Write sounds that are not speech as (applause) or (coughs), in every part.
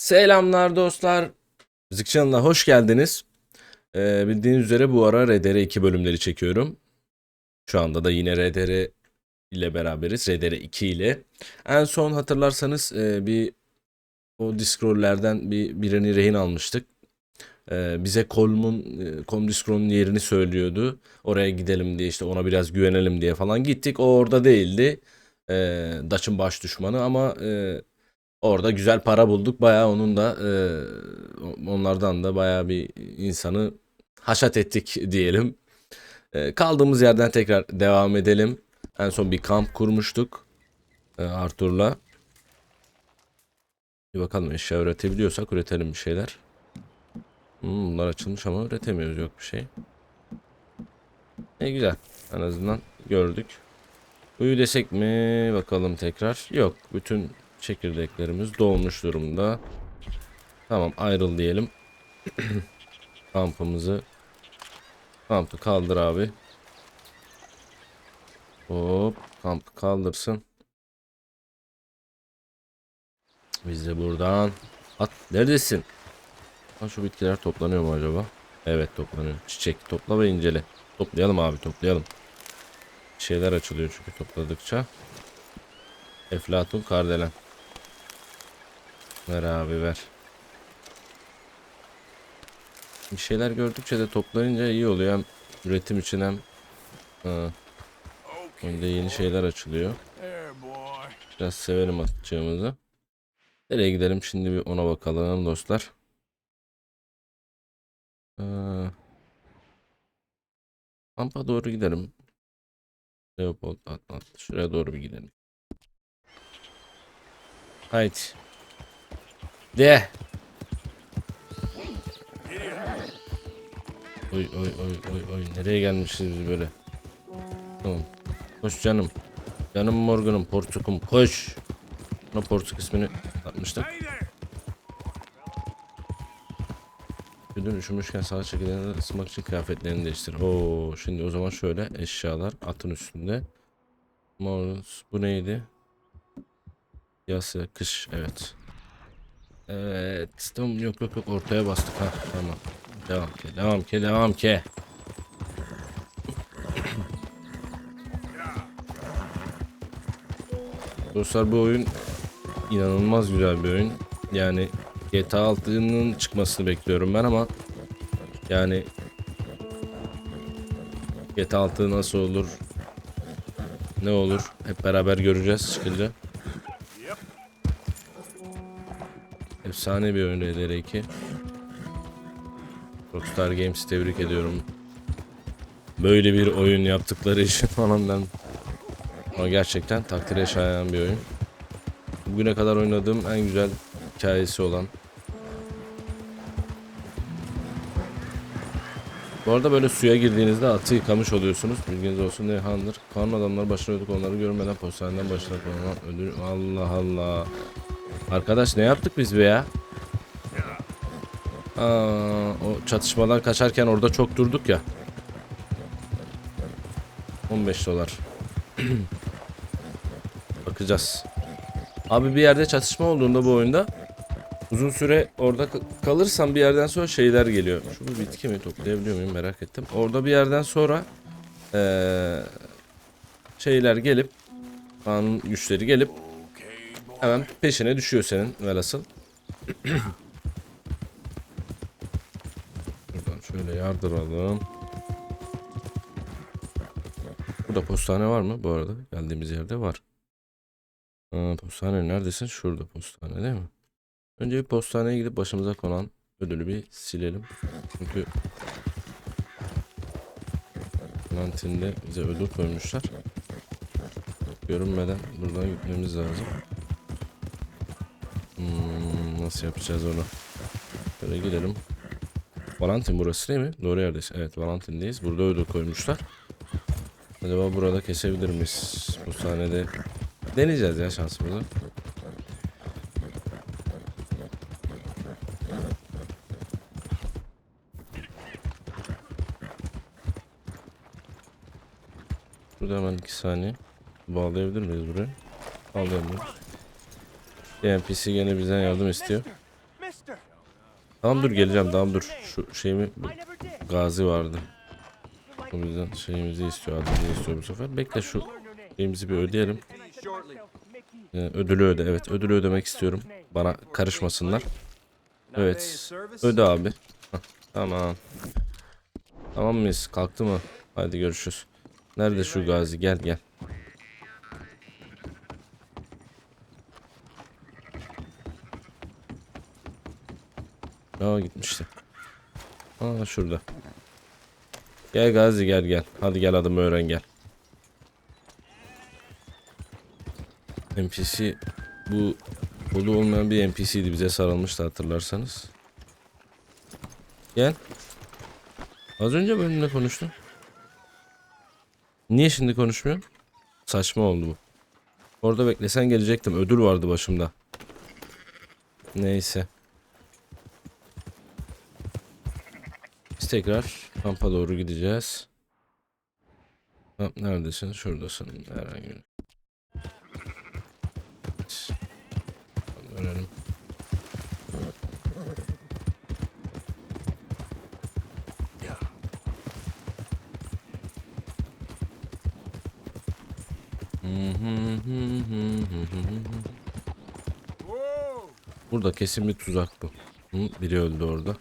Selamlar dostlar. Müzik Channel'a hoş geldiniz. Ee, bildiğiniz üzere bu ara RDR 2 bölümleri çekiyorum. Şu anda da yine RDR ile beraberiz. RDR 2 ile. En son hatırlarsanız e, bir o Discroll'lerden bir birini rehin almıştık. Ee, bize Kolm'un e, Kolm Discroll'un yerini söylüyordu. Oraya gidelim diye işte ona biraz güvenelim diye falan gittik. O orada değildi. Ee, Dutch'ın baş düşmanı ama e, Orada güzel para bulduk. Bayağı onun da e, onlardan da bayağı bir insanı haşat ettik diyelim. E, kaldığımız yerden tekrar devam edelim. En son bir kamp kurmuştuk. E, Arthur'la. Bir bakalım eşya üretebiliyorsak üretelim bir şeyler. Hmm, bunlar açılmış ama üretemiyoruz yok bir şey. E güzel. En azından gördük. Uyu desek mi? Bakalım tekrar. Yok. Bütün çekirdeklerimiz dolmuş durumda. Tamam ayrıl diyelim. (clears throat) Kampımızı kampı kaldır abi. Hop kampı kaldırsın. Biz de buradan at neredesin? Ha, şu bitkiler toplanıyor mu acaba? Evet toplanıyor. Çiçek topla ve incele. Toplayalım abi toplayalım. Şeyler açılıyor çünkü topladıkça. Eflatun kardelen. Ver abi ver. Bir şeyler gördükçe de toplayınca iyi oluyor. Hem üretim için hem ha, hem de yeni şeyler açılıyor. Biraz severim atacağımızı. Nereye gidelim şimdi bir ona bakalım dostlar. Ee, Pampa doğru gidelim. Leopold at, at. Şuraya doğru bir gidelim. Haydi. De. Oy oy oy oy oy. Nereye gelmişiz böyle? Tamam. Koş canım. Canım Morgan'ım, Portukum koş. Buna Portuk ismini there. Gündüz üşümüşken sağ çekilene ısınmak için kıyafetlerini değiştir. Oo, şimdi o zaman şöyle eşyalar atın üstünde. Morus bu neydi? Yaz ya, kış evet. Evet tamam yok yok yok ortaya bastık ha tamam. Devam ki devam ki devam ki. Dostlar bu oyun inanılmaz güzel bir oyun. Yani GTA 6'nın çıkmasını bekliyorum ben ama yani GTA 6 nasıl olur ne olur hep beraber göreceğiz çıkınca. Efsane bir oyun RDR2. Rockstar Games tebrik ediyorum. Böyle bir oyun yaptıkları için (laughs) falan ben ama gerçekten takdire şayan bir oyun. Bugüne kadar oynadığım en güzel hikayesi olan. Bu arada böyle suya girdiğinizde atı yıkamış oluyorsunuz. Bilginiz olsun diye handır. Kanun adamlar başına öldük onları görmeden postaneden başına konulan ödül. Allah Allah. Arkadaş ne yaptık biz be ya? Aa, o çatışmadan kaçarken orada çok durduk ya. 15 dolar. (clears throat) Bakacağız. Abi bir yerde çatışma olduğunda bu oyunda uzun süre orada k- kalırsan bir yerden sonra şeyler geliyor. Şu bitki mi toplayabiliyor muyum merak ettim. Orada bir yerden sonra eee, şeyler gelip kanun güçleri gelip. Hemen peşine düşüyor senin velhasıl. (clears throat) Buradan şöyle yardıralım. Burada postane var mı bu arada? Geldiğimiz yerde var. Aa, postane neredesin? Şurada postane değil mi? Önce bir postaneye gidip başımıza konan ödülü bir silelim. Çünkü Kantinde bize ödül koymuşlar. Görünmeden buradan gitmemiz lazım. Hmm, nasıl yapacağız onu? Şöyle gidelim. Valentin burası değil mi? Doğru yerdeyiz. Evet Valentin'deyiz. Burada ödül koymuşlar. Acaba burada kesebilir miyiz? Bu sahnede deneyeceğiz ya şansımızı. Burada hemen iki saniye. Bağlayabilir miyiz buraya? Bağlayamıyoruz. NPC gene bizden yardım istiyor. Tamam dur geleceğim tamam dur. Şu şeyimi gazi vardı. O yüzden şeyimizi istiyor adını istiyor bu sefer. Bekle şu şeyimizi bir ödeyelim. and I said to myself, Mickey. Ee, ödülü öde evet ödülü ödemek istiyorum. Bana karışmasınlar. Evet öde abi. Hah, tamam. Tamam mıyız? Kalktı mı? Hadi görüşürüz. Nerede şu gazi? Gel gel. Aa gitmişti. Aa şurada. Gel Gazi gel gel. Hadi gel adımı öğren gel. NPC bu kolu olmayan bir NPC'di bize sarılmıştı hatırlarsanız. Gel. Az önce benimle konuştun. Niye şimdi konuşmuyorsun? Saçma oldu bu. Orada beklesen gelecektim. Ödül vardı başımda. Neyse. Tekrar kampa doğru gideceğiz. Ha, neredesin? Şuradasın. Herhangi bir. Whoa! Burada kesin bir tuzak bu. Hı, biri öldü orada.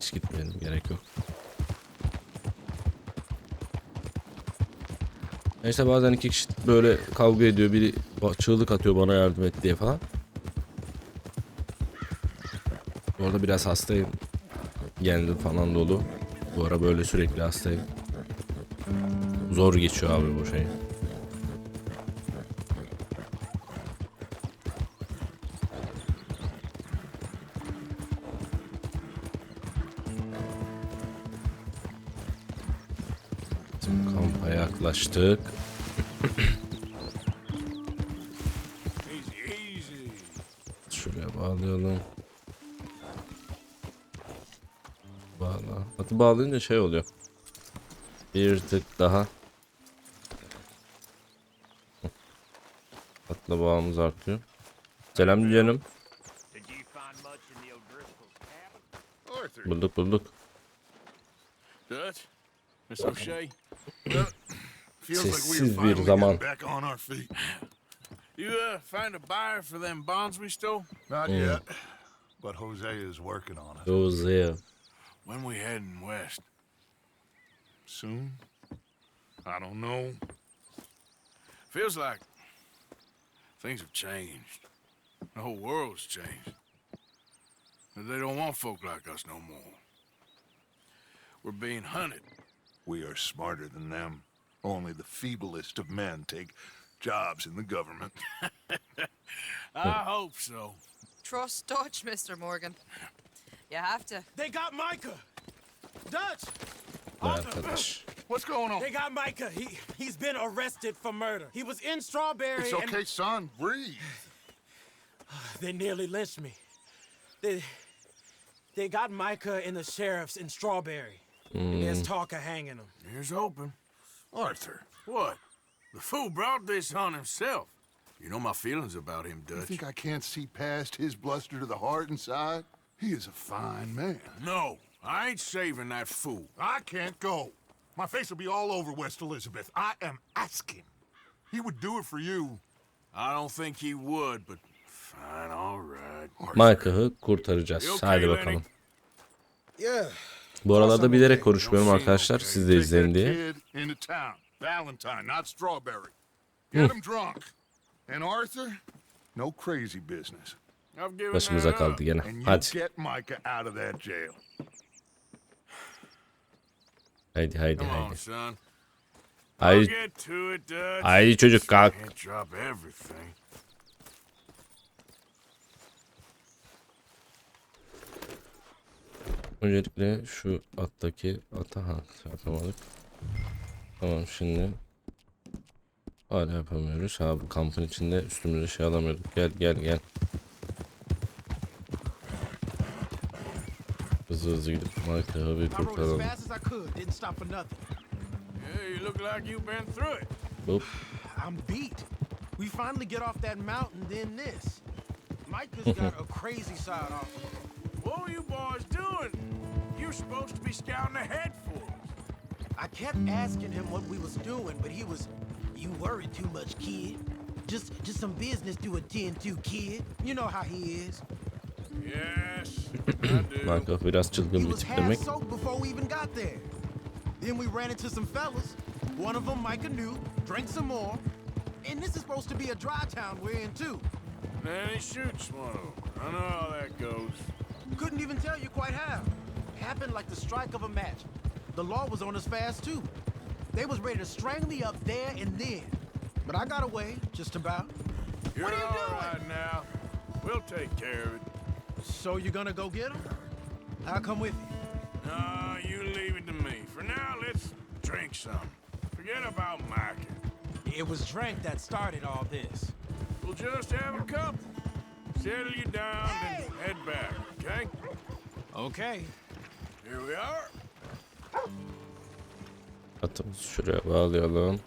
Hiç gitmeyelim gerek yok. İşte bazen iki kişi böyle kavga ediyor. Biri çığlık atıyor bana yardım et diye falan. Orada biraz hastayım. Gendim falan dolu. Bu ara böyle sürekli hastayım. Zor geçiyor abi bu şey. Yaklaştık. Easy, easy. Şuraya bağlayalım. Bağla. Atı bağlayınca şey oluyor. Bir tık daha. Atla bağımız artıyor. Selam canım. Bulduk bulduk. Dutch? Miss O'Shea? (laughs) Sessiz bir finally zaman. back on our feet. (laughs) You uh, find a buyer for them bonds we stole? Not yet, but Jose is working on it. Those there. When we heading west? Soon? I don't know. Feels like things have changed. The whole world's changed. And They don't want folk like us no more. We're being hunted. We are smarter than them. Only the feeblest of men take jobs in the government. (laughs) I hope so. Trust Dutch, Mr. Morgan. You have to. They got Micah. Dutch. Ne arkadaş. What's going on? They got Micah. He he's been arrested for murder. He was in Strawberry. It's and okay, son. Breathe. (sighs) They nearly lynched me. They they got Micah and the sheriffs in Strawberry. And there's mm. talk of hanging him. Here's hoping. Arthur, What? The fool brought this on himself. You know my feelings about him, Dutch. you Dutch. think I can't see past his bluster to the heart inside? He is a fine man. No, I ain't saving that fool. I can't go. My face will be all over West Elizabeth. I am asking. He would do it for you. I don't think he would, but fine, all right. Mike'ı kurtaracağız. You okay, Hadi Lenny? bakalım. Yeah. Bu aralarda bilerek konuşmuyorum arkadaşlar. Siz de izleyin diye. Given Başımıza kaldı gene. Hadi. Haydi haydi haydi. Haydi, haydi çocuk kalk. Öncelikle şu attaki ata ha yapamadık. Tamam şimdi hala yapamıyoruz. Ha bu kampın içinde üstümüze şey alamıyorduk. Gel gel gel. Hızlı hızlı gidip Mike'ı bir kurtaralım. Hop. I'm beat. We finally get off that mountain, then this. Micah's got (laughs) a crazy side off. What were you boys doing? You're supposed to be scouting ahead for us. I kept asking him what we was doing, but he was, you worry too much, kid. Just, just some business to attend to, kid. You know how he is. Yes, I (clears throat) do. Markov biraz He çılgın bir was tip half demek. soaked before we even got there. Then we ran into some fellas. One of them, Micah knew, drank some more. And this is supposed to be a dry town we're in too. Then he shoots one of them. I know how that goes. Couldn't even tell you quite how. Happened like the strike of a match. The law was on us fast too. They was ready to strangle me up there and then. But I got away, just about. You're What are you all doing? right now. We'll take care of it. So you're gonna go get him? I'll come with you. No, you leave it to me. For now, let's drink some. Forget about Micah. It was drink that started all this. We'll just have a couple. Settle you down and head back, okay? Okay. Here we are. Atımızı şuraya bağlayalım.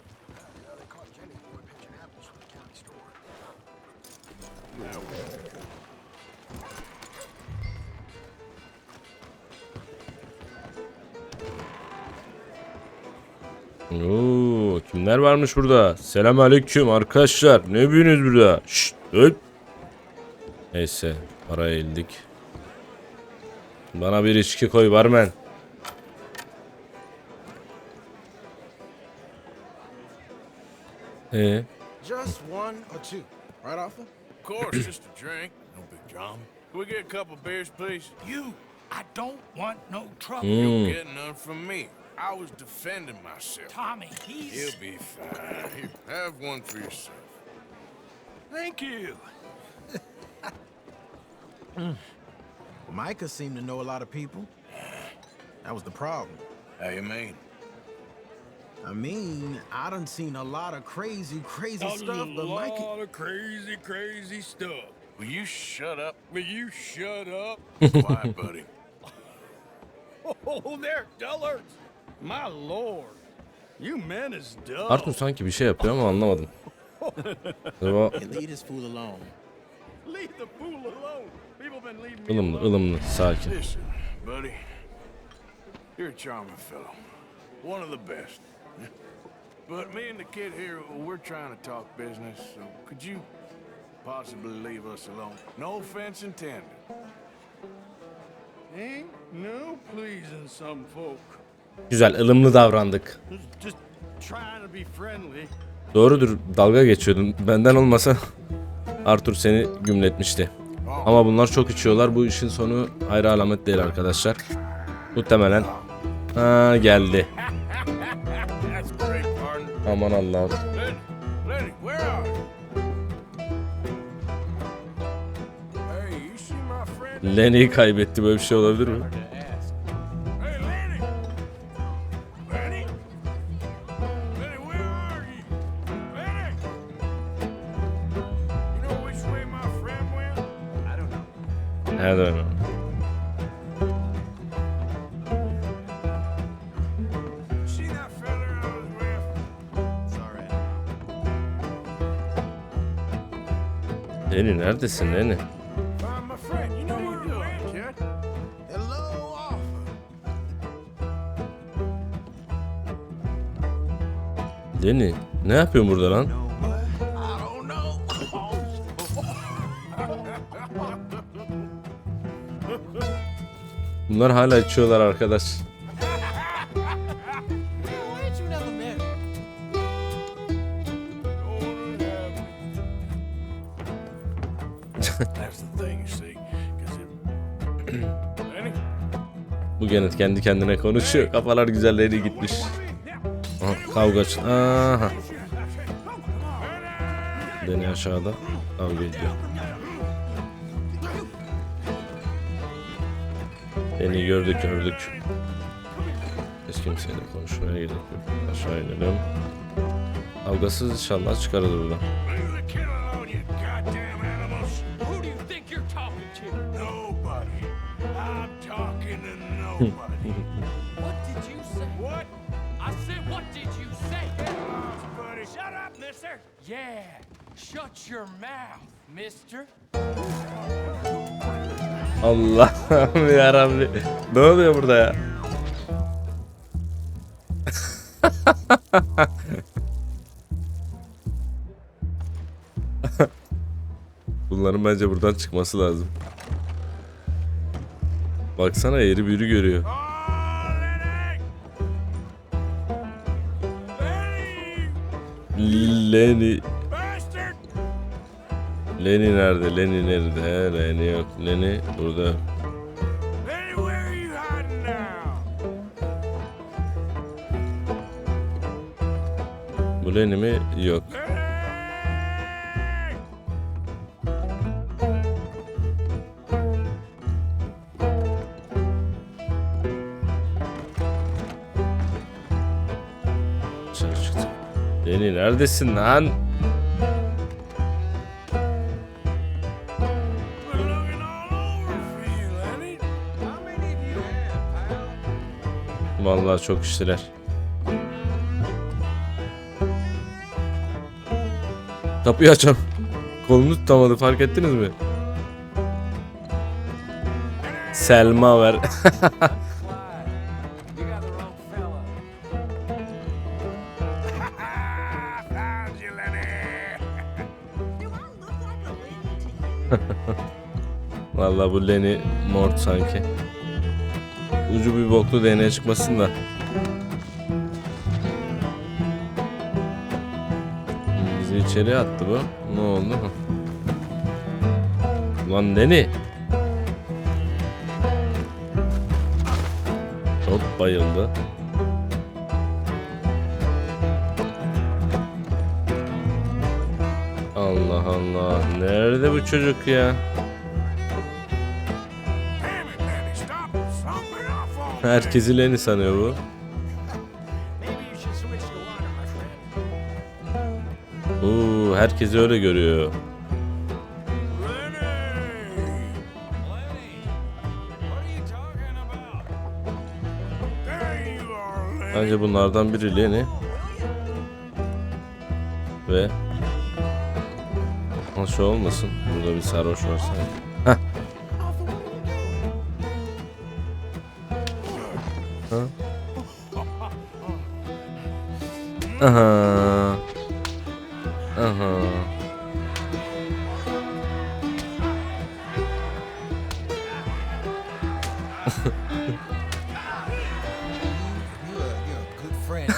Oo, kimler varmış burada? Selamünaleyküm arkadaşlar. Ne yapıyorsunuz burada? Şşt, öp. Neyse, para eldik. Bana bir içki koy barmen. Ee, Just one or two, right, Arthur? Of course, (coughs) just a drink. No big drama. Can we get a couple beers, please? You, I don't want no trouble. You'll get none from me. I was defending myself. Tommy, he's. He'll be fine. Here, have one for yourself. Thank you. (laughs) Micah seemed to know a lot of people. That was the problem. How you mean? I mean, I done seen a lot of crazy, crazy A stuff, but Micah. lot of crazy, crazy stuff. Will you shut up? Will you shut up? (laughs) Quiet, buddy. (laughs) Oh, they're dullards. My lord. You men is dull. Arthur sanki bir şey yapıyor ama anlamadım. (laughs) Leave this fool alone. Leave the fool alone. People been leaving me ılımlı sakin. Listen, buddy. You're a charming fellow. One of the best. (laughs) But me and the kid here, we're trying to talk business, so could you possibly leave us alone? No offense intended. Ain't no pleasing some folk. Güzel ılımlı davrandık. Just, just trying to be friendly. Doğrudur dalga geçiyordun. Benden olmasa Arthur seni gümletmişti. Ama bunlar çok içiyorlar. Bu işin sonu hayra alamet değil arkadaşlar. Muhtemelen. Ha geldi. Aman Allah'ım. Lenny'i kaybetti. Böyle bir şey olabilir mi? Kid? Hello, Arthur. Lenny ne yapıyorsun burada lan? Bunlar hala içiyorlar arkadaş. Kendi kendine konuşuyor. Kafalar güzelleri gitmiş. Aha, kavga Aha. Beni aşağıda kavga ediyor. Beni gördük gördük. Biz kimseyle konuşmaya gerek yok. Aşağı inelim. Kavgasız inşallah çıkarız buradan. Shut your mouth, mister. Allah'ım yarabbim. Ne oluyor burada ya? Bunların bence buradan çıkması lazım. Baksana eğri büğrü görüyor. Lenny. Lenny nerede? Lenny nerede? Lenny yok. Lenny burada. Bu Lenny mi? Yok. Lenny neredesin lan? Vallahi çok iştiler. Kapıyı açam. Kolunu tutamadı fark ettiniz mi? Selma ver. (laughs) Vallahi bu Lenny Mort sanki. Ucu bir boklu DNA çıkmasın da. Bizi içeri attı bu. Ne oldu? Ulan Lenny. Hop bayıldı. Allah Allah. Nerede bu çocuk ya? Herkesi Lenny sanıyor bu. Oo, herkesi öyle görüyor. Bence bunlardan biri Lenny. Ve şu olmasın. Burada bir sarhoş varsa. Heh. Aha. Aha.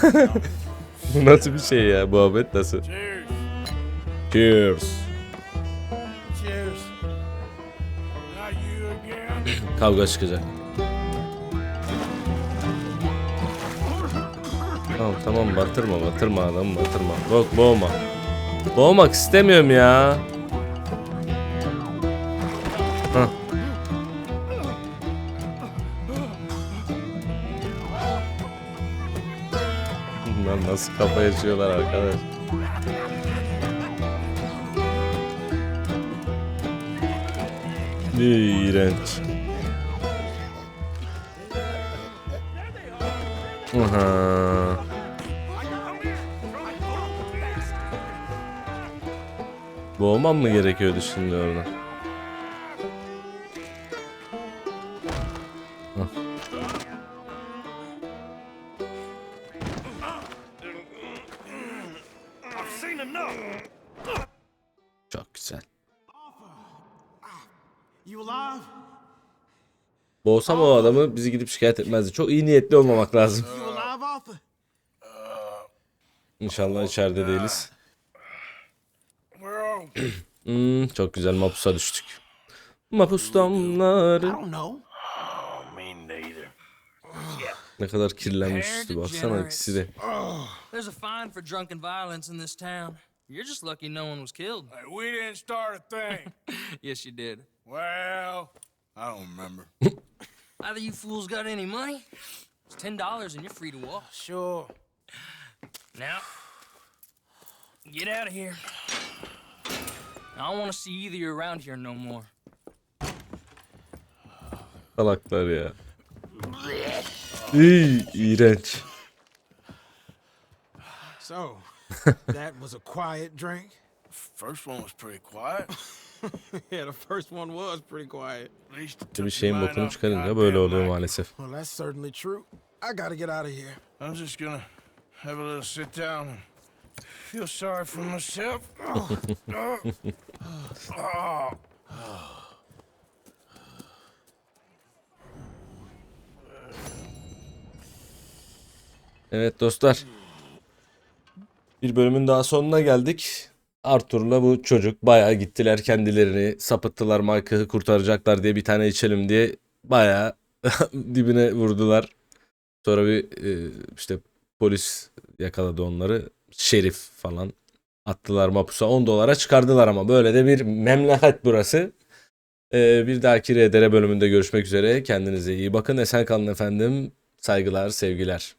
(laughs) Bu nasıl bir şey ya? Muhabbet nasıl? Cheers. Cheers. Cheers. Not you again. Kavga çıkacak. Tamam batırma batırma adamı batırma. Yok boğma. Boğmak istemiyorum ya. Hah. (laughs) Bunlar nasıl kafa yaşıyorlar arkadaş. İğrenç. Aha. Boğmam mı gerekiyordu şimdi orada? Hah. I've seen enough. Çok güzel. Boğsam o adamı bizi gidip şikayet etmezdi. Çok iyi niyetli olmamak lazım. İnşallah içeride değiliz. (clears throat) Hmm, çok güzel mapusa düştük. Mapus damları. neither. Ne kadar kirlenmiş üstü baksana ikisi de. There's a fine for drunken violence in this town. You're just lucky no one was killed. Hey, we didn't start a thing. (laughs) yes, you did. well, I don't remember. (laughs) Either you fools got any money, it's ten dollars and you're free to walk. Sure. Now, get out of here. I don't want to see either you around here no more. Salaklar ya. İyi, iğrenç. So, (laughs) that was a quiet drink? First one was pretty quiet. (laughs) yeah, the first one was pretty quiet. At least it Bir şeyin bokunu çıkarınca böyle oluyor maalesef. Well, that's certainly true. I gotta get out of here. I'm just gonna have a little sit down and feel sorry for myself. Evet dostlar. Bir bölümün daha sonuna geldik. Arthur'la bu çocuk bayağı gittiler kendilerini sapıttılar Mike'ı kurtaracaklar diye bir tane içelim diye bayağı (laughs) dibine vurdular. Sonra bir e, işte polis yakaladı onları. Şerif falan attılar mapusa 10 dolara çıkardılar ama böyle de bir memleket burası. E, bir dahaki RDR bölümünde görüşmek üzere. Kendinize iyi bakın. Esen kalın efendim. Saygılar, sevgiler.